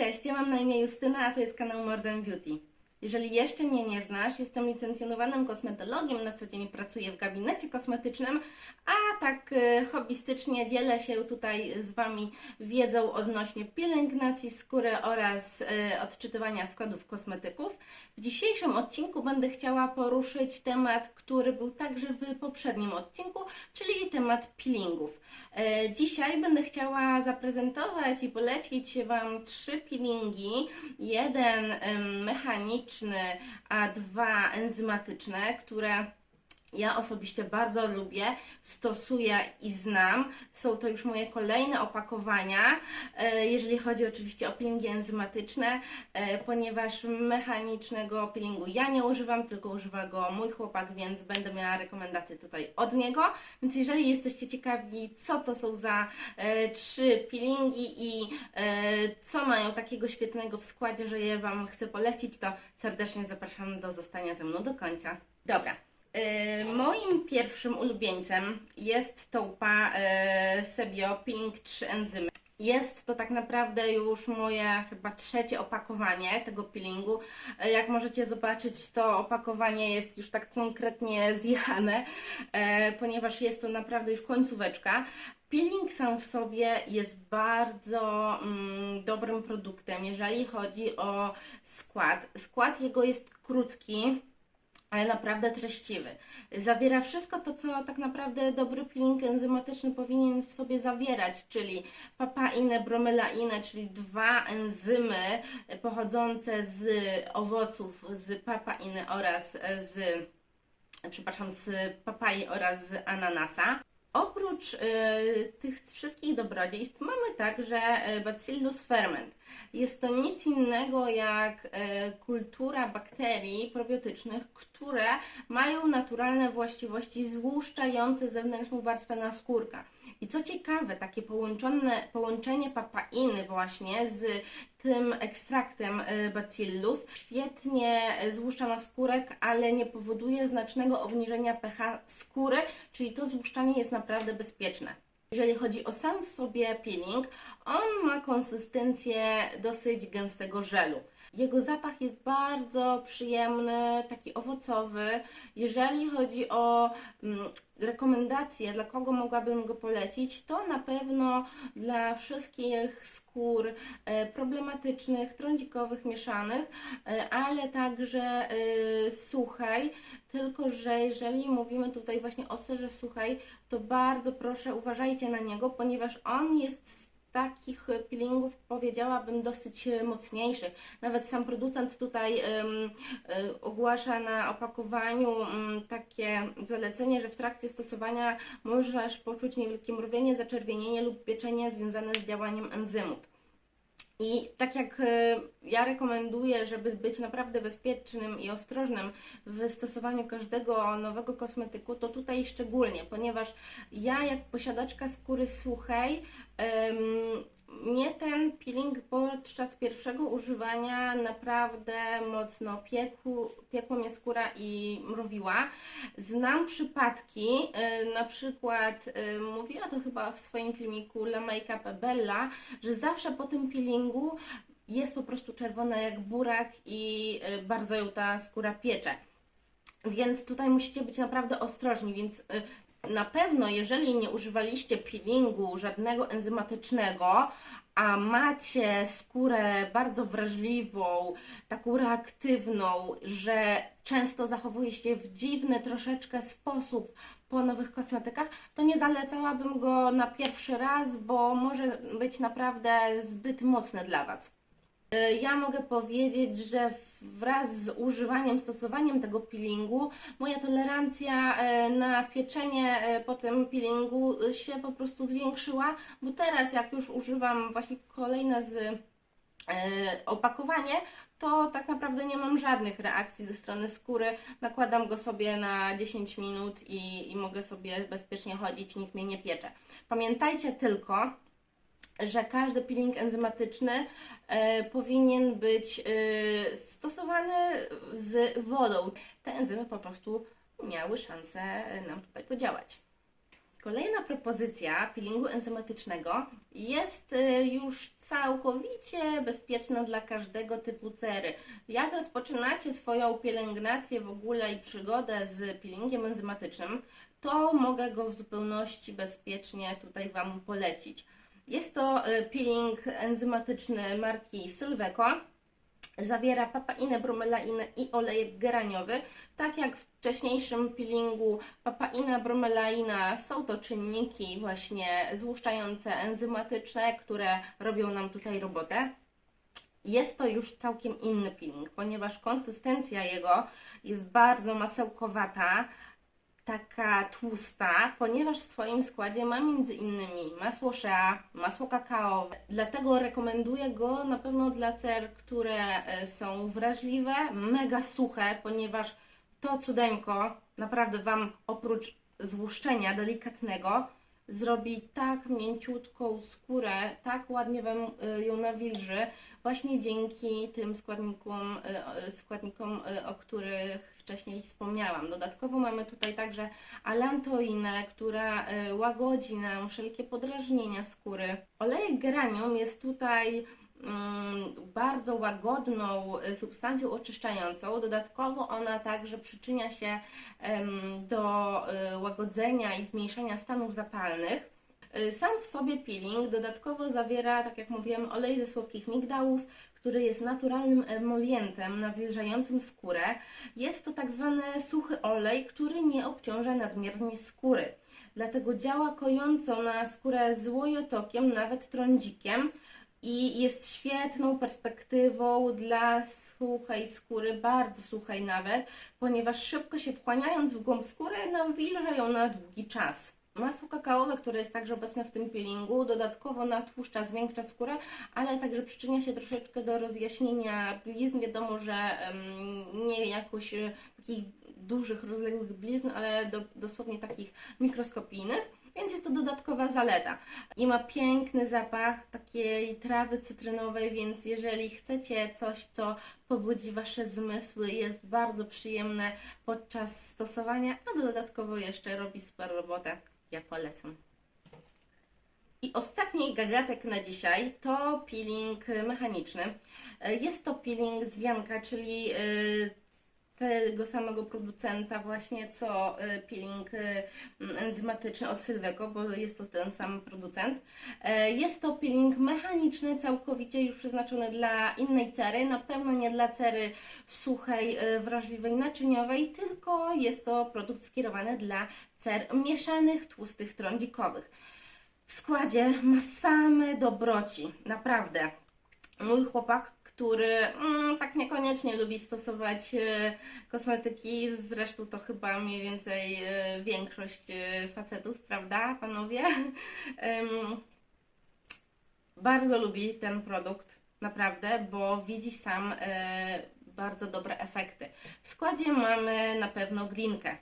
Cześć, ja mam na imię Justyna, a to jest kanał Modern Beauty. Jeżeli jeszcze mnie nie znasz, jestem licencjonowanym kosmetologiem, na co dzień pracuję w gabinecie kosmetycznym, a tak e, hobbystycznie dzielę się tutaj z Wami wiedzą odnośnie pielęgnacji skóry oraz e, odczytywania składów kosmetyków. W dzisiejszym odcinku będę chciała poruszyć temat, który był także w poprzednim odcinku, czyli temat peelingów. E, Dzisiaj będę chciała zaprezentować i polecić Wam trzy peelingi. Jeden em, a dwa enzymatyczne, które ja osobiście bardzo lubię, stosuję i znam. Są to już moje kolejne opakowania, e, jeżeli chodzi oczywiście o peelingi enzymatyczne, e, ponieważ mechanicznego peelingu ja nie używam, tylko używa go mój chłopak, więc będę miała rekomendacje tutaj od niego. Więc jeżeli jesteście ciekawi, co to są za e, trzy peelingi i co mają takiego świetnego w składzie, że je Wam chcę polecić, to serdecznie zapraszam do zostania ze mną do końca. Dobra. E, Moim pierwszym ulubieńcem jest tołpa e, Sebio Peeling 3 enzymy. Jest to tak naprawdę już moje chyba trzecie opakowanie tego peelingu. E, Jak możecie zobaczyć, to opakowanie jest już tak konkretnie zjechane, ponieważ jest to naprawdę już końcóweczka. Peeling sam w sobie jest bardzo mm, dobrym produktem, jeżeli chodzi o skład. Skład jego jest krótki, ale naprawdę treściwy. Zawiera wszystko to, co tak naprawdę dobry peeling enzymatyczny powinien w sobie zawierać, czyli papainę, bromelainę, czyli dwa enzymy pochodzące z owoców, z papainy oraz z, przepraszam, z papai oraz z ananasa. Oprócz y, tych wszystkich dobrodziejstw mamy także y, Bacillus ferment. Jest to nic innego jak y, kultura bakterii probiotycznych, które mają naturalne właściwości złuszczające zewnętrzną warstwę naskórka. I co ciekawe, takie połączone, połączenie papainy właśnie z tym ekstraktem y, Bacillus świetnie y, złuszcza naskórek, ale nie powoduje znacznego obniżenia pH skóry, czyli to złuszczanie jest naprawdę bezpieczne. Jeżeli chodzi o sam w sobie peeling, on ma konsystencję dosyć gęstego żelu. Jego zapach jest bardzo przyjemny, taki owocowy. Jeżeli chodzi o mm, rekomendacje, dla kogo mogłabym go polecić, to na pewno dla wszystkich skór e, problematycznych, trądzikowych, mieszanych, e, ale także e, suchej. Tylko, że jeżeli mówimy tutaj właśnie o serze suchej, to bardzo proszę uważajcie na niego, ponieważ on jest takich peelingów powiedziałabym dosyć e, mocniejszych. Nawet sam producent tutaj e, ogłasza na opakowaniu mm, takie zalecenie, że w trakcie stosowania możesz poczuć niewielkie mrowienie, zaczerwienienie lub pieczenie związane z działaniem enzymów. I tak jak e, ja rekomenduję, żeby być naprawdę bezpiecznym i ostrożnym w stosowaniu każdego nowego kosmetyku, to tutaj szczególnie, ponieważ ja jak posiadaczka skóry suchej, mnie ten peeling podczas pierwszego używania naprawdę mocno piekł, piekła mnie skóra i mrowiła. Znam przypadki, y, na przykład y, mówiła to chyba w swoim filmiku La Makeup Bella, że zawsze po tym peelingu jest po prostu czerwona jak burak i y, bardzo ją ta skóra piecze. Więc tutaj musicie być naprawdę ostrożni, więc na pewno jeżeli nie używaliście peelingu żadnego enzymatycznego, a macie skórę bardzo wrażliwą, taką reaktywną, że często zachowuje się w dziwny troszeczkę sposób po nowych kosmetykach, to nie zalecałabym go na pierwszy raz, bo może być naprawdę zbyt mocny dla Was. Ja mogę powiedzieć, że wraz z używaniem, stosowaniem tego peelingu, moja tolerancja e, na pieczenie e, po tym peelingu się po prostu zwiększyła, bo teraz jak już używam właśnie kolejne z e, opakowanie, to tak naprawdę nie mam żadnych reakcji ze strony skóry. Nakładam go sobie na 10 minut i, i mogę sobie bezpiecznie chodzić, nic mnie nie piecze. Pamiętajcie tylko, że każdy peeling enzymatyczny e, powinien być e, stosowany z wodą. Te enzymy po prostu miały szansę nam tutaj podziałać. Kolejna propozycja peelingu enzymatycznego jest y, już całkowicie bezpieczna dla każdego typu cery. Jak rozpoczynacie swoją pielęgnację w ogóle i przygodę z peelingiem enzymatycznym, to mogę go w zupełności bezpiecznie tutaj Wam polecić. Jest to y, peeling enzymatyczny marki Sylveco. Zawiera papainę, bromelainę i olejek geraniowy. Tak jak w wcześniejszym peelingu papaina, bromelaina są to czynniki właśnie złuszczające, enzymatyczne, które robią nam tutaj robotę. Jest to już całkiem inny peeling, ponieważ konsystencja jego jest bardzo masełkowata, taka tłusta, ponieważ w swoim składzie ma między innymi masło shea, masło kakaowe. Dlatego rekomenduję go na pewno dla cer, które e, są wrażliwe, mega suche, ponieważ to cudeńko naprawdę Wam oprócz złuszczenia delikatnego zrobi tak mięciutką skórę, tak ładnie Wam y, ją nawilży, właśnie dzięki tym składnikom, y, składnikom o których wcześniej wspomniałam. Dodatkowo mamy tutaj także alantoinę, która y, łagodzi nam wszelkie podrażnienia skóry. Olejek geranium jest tutaj mm, bardzo łagodną y, substancją oczyszczającą. Dodatkowo ona także przyczynia się do y, łagodzenia i zmniejszania stanów zapalnych. Sam w sobie peeling dodatkowo zawiera, tak jak mówiłem, olej ze słodkich migdałów, który jest naturalnym emolientem nawilżającym skórę. Jest to tak zwany suchy olej, który nie obciąża nadmiernie skóry. Dlatego działa kojąco na skórę złojotokiem, nawet trądzikiem i jest świetną perspektywą dla suchej skóry, bardzo suchej nawet, ponieważ szybko się wchłaniając w głąb skóry nawilża ją na długi czas. Masło kakaowe, które jest także obecne w tym peelingu, dodatkowo natłuszcza, zmiękcza skórę, ale także przyczynia się troszeczkę do rozjaśnienia blizn. Wiadomo, że nie jakoś e, takich dużych, rozległych blizn, ale do, dosłownie takich mikroskopijnych. Więc jest to dodatkowa zaleta. I ma piękny zapach takiej trawy cytrynowej, więc jeżeli chcecie coś, co pobudzi Wasze zmysły, jest bardzo przyjemne podczas stosowania, a dodatkowo jeszcze robi super robotę. Ja polecam. I ostatni gagatek na dzisiaj to peeling mechaniczny. E, Jest to peeling z wianka, czyli e, tego samego producenta właśnie co e, peeling e, enzymatyczny od Sylwego, bo jest to ten sam producent. E, Jest to peeling mechaniczny, całkowicie już przeznaczony dla innej cery, na pewno nie dla cery suchej, e, wrażliwej, naczyniowej, tylko jest to produkt skierowany dla cer mieszanych, tłustych, trądzikowych. W składzie ma same dobroci, naprawdę. Mój chłopak, który mm, tak niekoniecznie lubi stosować e, kosmetyki, zresztą to chyba mniej więcej e, większość e, facetów, prawda, panowie? Bardzo lubi ten produkt, naprawdę, bo widzi sam e, bardzo dobre efekty. W składzie mamy na pewno glinkę.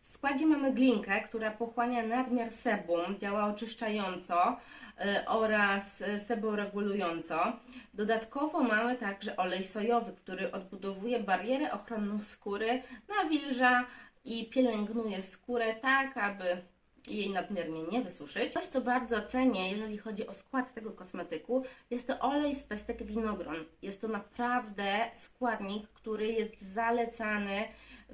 W składzie mamy glinkę, która pochłania nadmiar sebum, działa oczyszczająco y, oraz y, seboregulująco. Dodatkowo mamy także olej sojowy, który odbudowuje barierę ochronną skóry, nawilża i pielęgnuje skórę tak, aby jej nadmiernie nie wysuszyć. Coś, co bardzo cenię, jeżeli chodzi o skład tego kosmetyku, jest to olej z pestek winogron. Jest to naprawdę składnik, który jest zalecany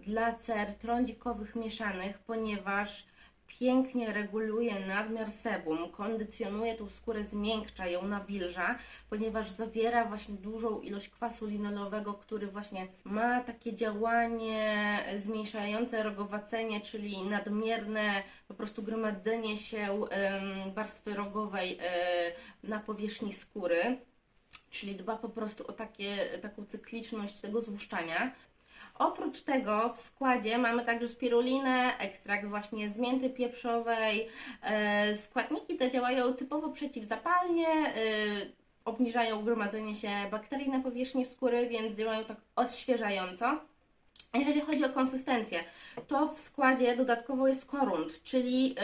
dla cer trądzikowych mieszanych, ponieważ pięknie reguluje nadmiar sebum, kondycjonuje tą skórę, zmiękcza ją, nawilża, ponieważ zawiera właśnie dużą ilość kwasu linolowego, który właśnie ma takie działanie zmniejszające rogowacenie, czyli nadmierne po prostu gromadzenie się warstwy rogowej e, na powierzchni skóry. Czyli dba po prostu o takie, taką cykliczność tego złuszczania. Oprócz tego w składzie mamy także spirulinę, ekstrakt właśnie z mięty pieprzowej. E, składniki te działają typowo przeciwzapalnie, e, obniżają gromadzenie się bakterii na powierzchni skóry, więc działają tak odświeżająco. Jeżeli chodzi o konsystencję, to w składzie dodatkowo jest korund, czyli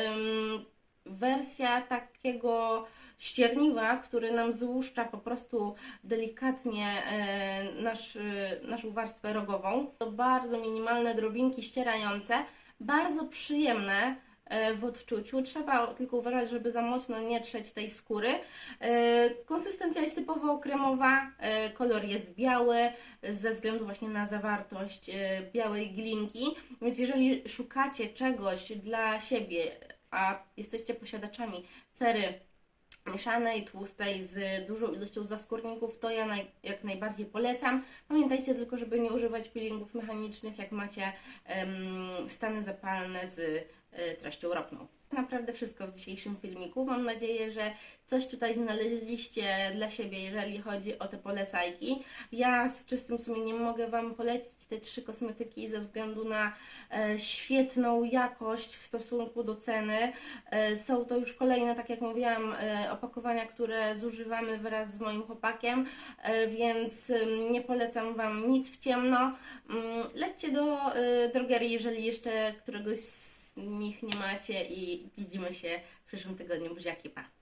wersja takiego ścierniwa, który nam złuszcza po prostu delikatnie e, nasz, e, naszą warstwę rogową. To bardzo minimalne drobinki ścierające, bardzo przyjemne e, w odczuciu. Trzeba tylko uważać, żeby za mocno nie trzeć tej skóry. Konsystencja jest typowo kremowa, kolor jest biały ze względu właśnie na zawartość białej glinki. Więc jeżeli szukacie czegoś dla siebie, a jesteście posiadaczami cery mieszanej, tłustej, z dużą ilością zaskórników, to ja naj, jak najbardziej polecam. Pamiętajcie tylko, żeby nie używać peelingów mechanicznych, jak macie em, stany zapalne z treścią ropną. Naprawdę wszystko w dzisiejszym filmiku. Mam nadzieję, że coś tutaj znaleźliście dla siebie, jeżeli chodzi o te polecajki. Ja z czystym sumieniem mogę Wam polecić te trzy kosmetyki ze względu na e, świetną jakość w stosunku do ceny. E, są to już kolejne, tak jak mówiłam, e, opakowania, które zużywamy wraz z moim chłopakiem, więc nie polecam Wam nic w ciemno. Mm, Lećcie do drogerii, jeżeli jeszcze któregoś z nich nie macie i widzimy się w przyszłym tygodniu. Buziaki, pa!